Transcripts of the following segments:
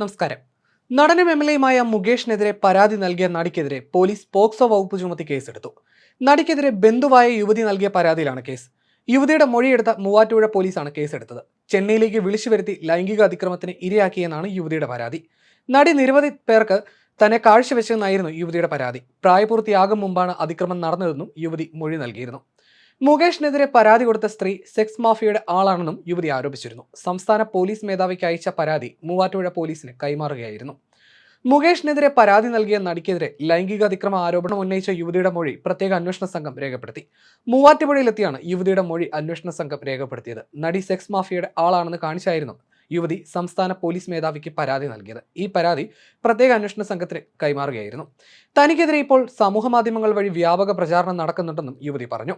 നമസ്കാരം. നടനും M L എയുമായ മുകേഷിനെതിരെ പരാതി നൽകിയ നടിക്കെതിരെ പോലീസ് പോക്സോ വകുപ്പ് ചുമത്തി കേസെടുത്തു. നടിക്കെതിരെ ബന്ധുവായ യുവതി നൽകിയ പരാതിയിലാണ് കേസ്. യുവതിയുടെ മൊഴിയെടുത്ത മൂവാറ്റുപുഴ പോലീസാണ് കേസെടുത്തത്. ചെന്നൈയിലേക്ക് വിളിച്ചു വരുത്തി ലൈംഗിക അതിക്രമത്തിന് ഇരയാക്കിയെന്നാണ് യുവതിയുടെ പരാതി. നടി നിരവധി പേർക്ക് തന്നെ കാഴ്ചവെച്ചെന്നായിരുന്നു യുവതിയുടെ പരാതി. പ്രായപൂർത്തിയാകും മുമ്പാണ് അതിക്രമം നടന്നതെന്നും യുവതി മൊഴി നൽകിയിരുന്നു. മുകേഷിനെതിരെ പരാതി കൊടുത്ത സ്ത്രീ സെക്സ് മാഫിയയുടെ ആളാണെന്നും യുവതി ആരോപിച്ചിരുന്നു. സംസ്ഥാന പോലീസ് മേധാവിക്ക് അയച്ച പരാതി മൂവാറ്റുപുഴ പോലീസിന് കൈമാറുകയായിരുന്നു. മുകേഷിനെതിരെ പരാതി നൽകിയ നടിക്കെതിരെ ലൈംഗിക അതിക്രമ ആരോപണം ഉന്നയിച്ച യുവതിയുടെ മൊഴി പ്രത്യേക അന്വേഷണ സംഘം രേഖപ്പെടുത്തി. മൂവാറ്റുപുഴയിലെത്തിയാണ് യുവതിയുടെ മൊഴി അന്വേഷണ സംഘം രേഖപ്പെടുത്തിയത്. നടി സെക്സ് മാഫിയയുടെ ആളാണെന്ന് കാണിച്ചായിരുന്നു യുവതി സംസ്ഥാന പോലീസ് മേധാവിക്ക് പരാതി നൽകിയത്. ഈ പരാതി പ്രത്യേക അന്വേഷണ സംഘത്തിന് കൈമാറുകയായിരുന്നു. തനിക്കെതിരെ ഇപ്പോൾ സമൂഹ മാധ്യമങ്ങൾ വഴി വ്യാപക പ്രചാരണം നടക്കുന്നുണ്ടെന്നും യുവതി പറഞ്ഞു.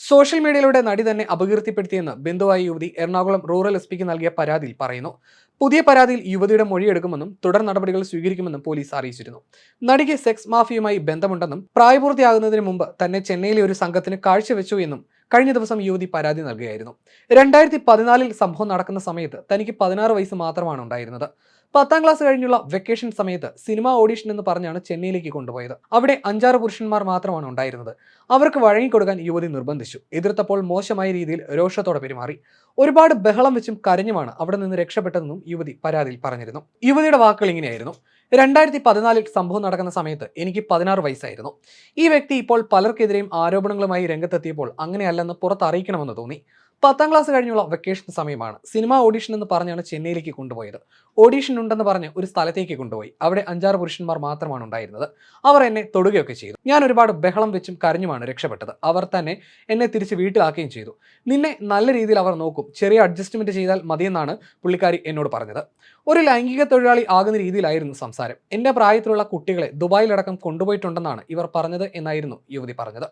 സോഷ്യൽ മീഡിയയിലൂടെ നടി തന്നെ അപകീർത്തിപ്പെടുത്തിയെന്ന് ബിന്ദുവായി യുവതി എറണാകുളം റൂറൽ എസ് പിക്ക് നൽകിയ പരാതിയിൽ പറയുന്നു. പുതിയ പരാതിയിൽ യുവതിയുടെ മൊഴിയെടുക്കുമെന്നും തുടർ നടപടികൾ സ്വീകരിക്കുമെന്നും പോലീസ് അറിയിച്ചിരുന്നു. നടിക്ക് സെക്സ് മാഫിയുമായി ബന്ധമുണ്ടെന്നും പ്രായപൂർത്തിയാകുന്നതിന് മുമ്പ് തന്നെ ചെന്നൈയിലെ ഒരു സംഘത്തിന് കാഴ്ചവെച്ചു എന്നും കഴിഞ്ഞ ദിവസം യുവതി പരാതി നൽകുകയായിരുന്നു. രണ്ടായിരത്തി പതിനാലിൽ സംഭവം നടക്കുന്ന സമയത്ത് തനിക്ക് പതിനാറ് വയസ്സ് മാത്രമാണ് ഉണ്ടായിരുന്നത്. പത്താം ക്ലാസ് കഴിഞ്ഞുള്ള വെക്കേഷൻ സമയത്ത് സിനിമ ഓഡീഷൻ എന്ന് പറഞ്ഞാണ് ചെന്നൈയിലേക്ക് കൊണ്ടുപോയത്. അവിടെ അഞ്ചാറ് പുരുഷന്മാർ മാത്രമാണ് ഉണ്ടായിരുന്നത്. അവർക്ക് വഴങ്ങിക്കൊടുക്കാൻ യുവതി നിർബന്ധിച്ചു. എതിർത്തപ്പോൾ മോശമായ രീതിയിൽ രോഷത്തോടെ പെരുമാറി. ഒരുപാട് ബഹളം വെച്ചും കരഞ്ഞുമാണ് അവിടെ നിന്ന് രക്ഷപ്പെട്ടതെന്നും യുവതി പരാതിയിൽ പറഞ്ഞിരുന്നു. യുവതിയുടെ വാക്കുകൾ ഇങ്ങനെയായിരുന്നു. രണ്ടായിരത്തി പതിനാലിൽ സംഭവം നടക്കുന്ന സമയത്ത് എനിക്ക് പതിനാറ് വയസ്സായിരുന്നു. ഈ വ്യക്തി ഇപ്പോൾ പലർക്കെതിരെയും ആരോപണങ്ങളുമായി രംഗത്തെത്തിയപ്പോൾ അങ്ങനെയല്ലെന്ന് പുറത്തറിയിക്കണമെന്ന് തോന്നി. പത്താം ക്ലാസ് കഴിഞ്ഞുള്ള വെക്കേഷൻ സമയമാണ്. സിനിമ ഓഡീഷൻ എന്ന് പറഞ്ഞാണ് ചെന്നൈയിലേക്ക് കൊണ്ടുപോയത്. ഓഡീഷൻ ഉണ്ടെന്ന് പറഞ്ഞ് ഒരു സ്ഥലത്തേക്ക് കൊണ്ടുപോയി. അവിടെ അഞ്ചാറ് പുരുഷന്മാർ മാത്രമാണ് ഉണ്ടായിരുന്നത്. അവർ എന്നെ തൊടുകയൊക്കെ ചെയ്തു. ഞാൻ ഒരുപാട് ബഹളം വെച്ചും കരഞ്ഞുമാണ് രക്ഷപ്പെട്ടത്. അവർ തന്നെ എന്നെ തിരിച്ച് വീട്ടിലാക്കുകയും ചെയ്തു. നിന്നെ നല്ല രീതിയിൽ അവർ നോക്കും. ചെറിയ അഡ്ജസ്റ്റ്മെന്റ് ചെയ്താൽ മതിയെന്നാണ് പുള്ളിക്കാരി എന്നോട് പറഞ്ഞത്. ഒരു ലൈംഗിക തൊഴിലാളി ആകുന്ന രീതിയിലായിരുന്നു സംസാരം. എന്റെ പ്രായത്തിലുള്ള കുട്ടികളെ ദുബായിലടക്കം കൊണ്ടുപോയിട്ടുണ്ടെന്നാണ് ഇവർ പറഞ്ഞത് എന്നായിരുന്നു യുവതി പറഞ്ഞത്.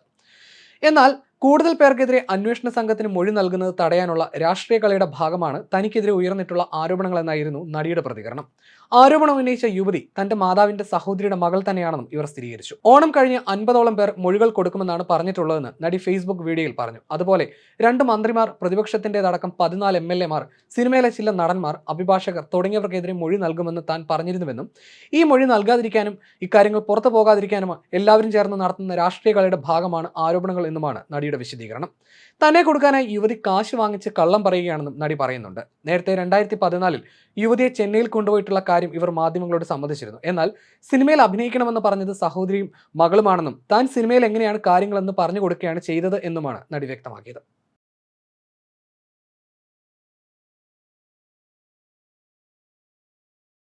എന്നാൽ കൂടുതൽ പേർക്കെതിരെ അന്വേഷണ സംഘത്തിന് മൊഴി നൽകുന്നത് തടയാനുള്ള രാഷ്ട്രീയ കളിയുടെ ഭാഗമാണ് തനിക്കെതിരെ ഉയർന്നിട്ടുള്ള ആരോപണങ്ങളെന്നായിരുന്നു നടിയുടെ പ്രതികരണം. ആരോപണം ഉന്നയിച്ച യുവതി തന്റെ മാതാവിന്റെ സഹോദരിയുടെ മകൾ തന്നെയാണെന്നും ഇവർ സ്ഥിരീകരിച്ചു. ഓണം കഴിഞ്ഞ് അൻപതോളം പേർ മൊഴികൾ കൊടുക്കുമെന്നാണ് പറഞ്ഞിട്ടുള്ളതെന്ന് നടി ഫേസ്ബുക്ക് വീഡിയോയിൽ പറഞ്ഞു. അതുപോലെ രണ്ട് മന്ത്രിമാർ പ്രതിപക്ഷത്തിന്റെതടക്കം പതിനാല് എം എൽ എമാർ സിനിമയിലെ ചില നടന്മാർ അഭിഭാഷകർ തുടങ്ങിയവർക്കെതിരെ മൊഴി നൽകുമെന്ന് താൻ പറഞ്ഞിരുന്നുവെന്നും ഈ മൊഴി നൽകാതിരിക്കാനും ഇക്കാര്യങ്ങൾ പുറത്തു പോകാതിരിക്കാനും എല്ലാവരും ചേർന്ന് നടത്തുന്ന രാഷ്ട്രീയ കളിയുടെ ഭാഗമാണ് ആരോപണങ്ങൾ എന്നുമാണ് നടിയുടെ വിശദീകരണം. തന്നെ കൊടുക്കാനായി യുവതി കാശ് വാങ്ങിച്ച് കള്ളം പറയുകയാണെന്നും നടി പറയുന്നുണ്ട്. നേരത്തെ രണ്ടായിരത്തി പതിനാലിൽ യുവതിയെ ചെന്നൈയിൽ കൊണ്ടുപോയിട്ടുള്ള കാര്യം ഇവർ മാധ്യമങ്ങളോട് സമ്മതിച്ചിരുന്നു. എന്നാൽ സിനിമയിൽ അഭിനയിക്കണമെന്ന് പറഞ്ഞത് സഹോദരിയും മകളുമാണെന്നും താൻ സിനിമയിൽ എങ്ങനെയാണ് കാര്യങ്ങളെന്ന് പറഞ്ഞു കൊടുക്കുകയാണ് ചെയ്തത് എന്നുമാണ് നടി വ്യക്തമാക്കിയത്.